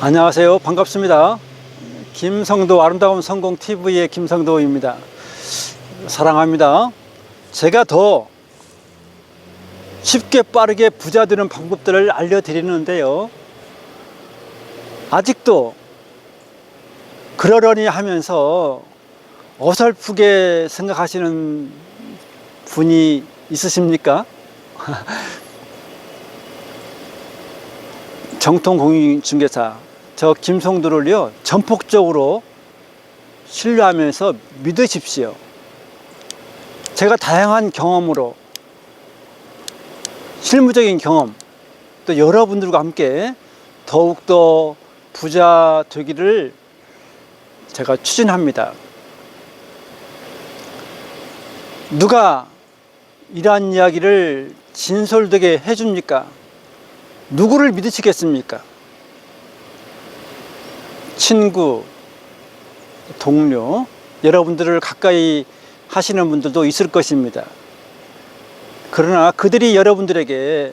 안녕하세요. 반갑습니다. 김성도 아름다운 성공 TV의 김성도입니다. 사랑합니다. 제가 더 쉽게 빠르게 부자 되는 방법들을 알려드리는데요. 아직도 그러려니 하면서 어설프게 생각하시는 분이 있으십니까? 정통 공인중개사 저 김성도를요 전폭적으로 신뢰하면서 믿으십시오. 제가 다양한 경험으로 실무적인 경험 또 여러분들과 함께 더욱더 부자 되기를 제가 추진합니다. 누가 이러한 이야기를 진솔되게 해줍니까? 누구를 믿으시겠습니까? 친구, 동료, 여러분들을 가까이 하시는 분들도 있을 것입니다. 그러나 그들이 여러분들에게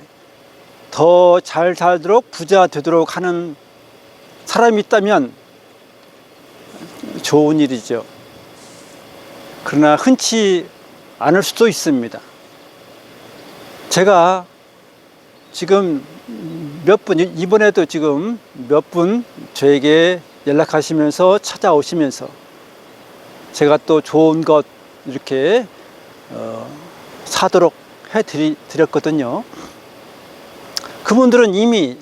더 잘 살도록 부자 되도록 하는 사람이 있다면 좋은 일이죠. 그러나 흔치 않을 수도 있습니다. 제가 지금 몇 분, 이번에도 지금 몇 분 저에게 연락하시면서 찾아오시면서 제가 또 좋은 것 이렇게 어, 사도록 해 드렸거든요. 그분들은 이미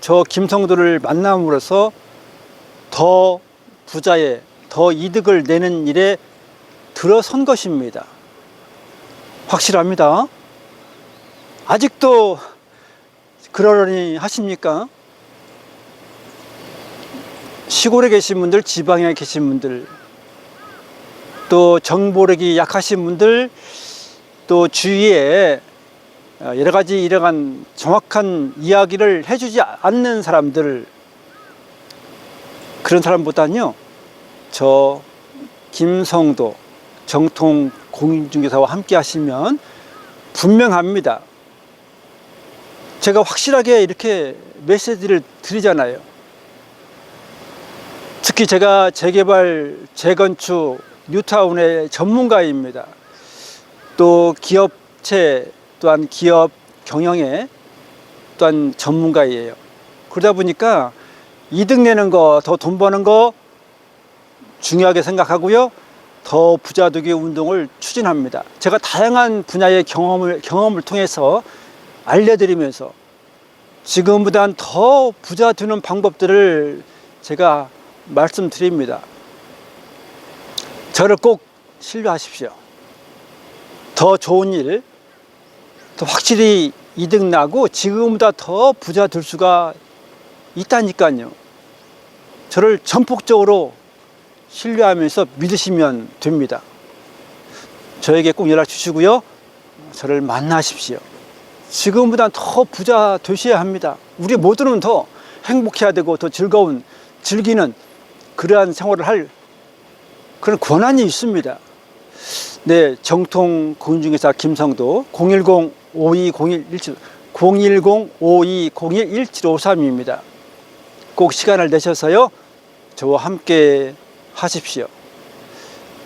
저 김성도를 만남으로써 더 부자에 더 이득을 내는 일에 들어선 것입니다. 확실합니다. 아직도 그러려니 하십니까? 시골에 계신 분들, 지방에 계신 분들, 또 정보력이 약하신 분들, 또 주위에 여러 가지 이러한 정확한 이야기를 해주지 않는 사람들, 그런 사람보다는요, 저 김성도 정통 공인중개사와 함께 하시면 분명합니다. 제가 확실하게 이렇게 메시지를 드리잖아요. 특히 제가 재개발, 재건축, 뉴타운의 전문가입니다. 또 기업체 또한 기업 경영에 또한 전문가이에요. 그러다 보니까 이득 내는 거, 더 돈 버는 거 중요하게 생각하고요. 더 부자 되기 운동을 추진합니다. 제가 다양한 분야의 경험을 경험을 통해서 알려드리면서 지금보다는 더 부자 되는 방법들을 제가 말씀드립니다. 저를 꼭 신뢰하십시오. 더 좋은 일, 더 확실히 이득 나고 지금보다 더 부자 될 수가 있다니까요. 저를 전폭적으로 신뢰하면서 믿으시면 됩니다. 저에게 꼭 연락 주시고요. 저를 만나십시오. 지금보다 더 부자 되셔야 합니다. 우리 모두는 더 행복해야 되고 더 즐거운 즐기는 그러한 생활을 할 그런 권한이 있습니다. 네, 정통 공인중개사 김성도 010-5201-17 010-5201-1753입니다. 꼭 시간을 내셔서요. 저와 함께 하십시오.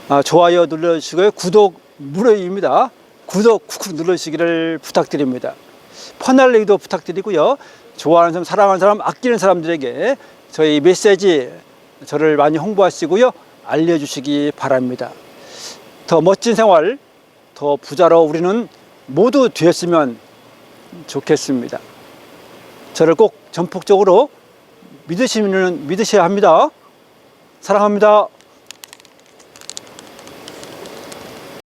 아, 좋아요 눌러주시고요. 구독 무료입니다. 구독 쿡쿡 눌러주시기를 부탁드립니다. 퍼날리기도 부탁드리고요. 좋아하는 사람, 사랑하는 사람, 아끼는 사람들에게 저희 메시지 저를 많이 홍보하시고요. 알려주시기 바랍니다. 더 멋진 생활, 더 부자로 우리는 모두 되었으면 좋겠습니다. 저를 꼭 전폭적으로 믿으시면 믿으셔야 합니다. 사랑합니다.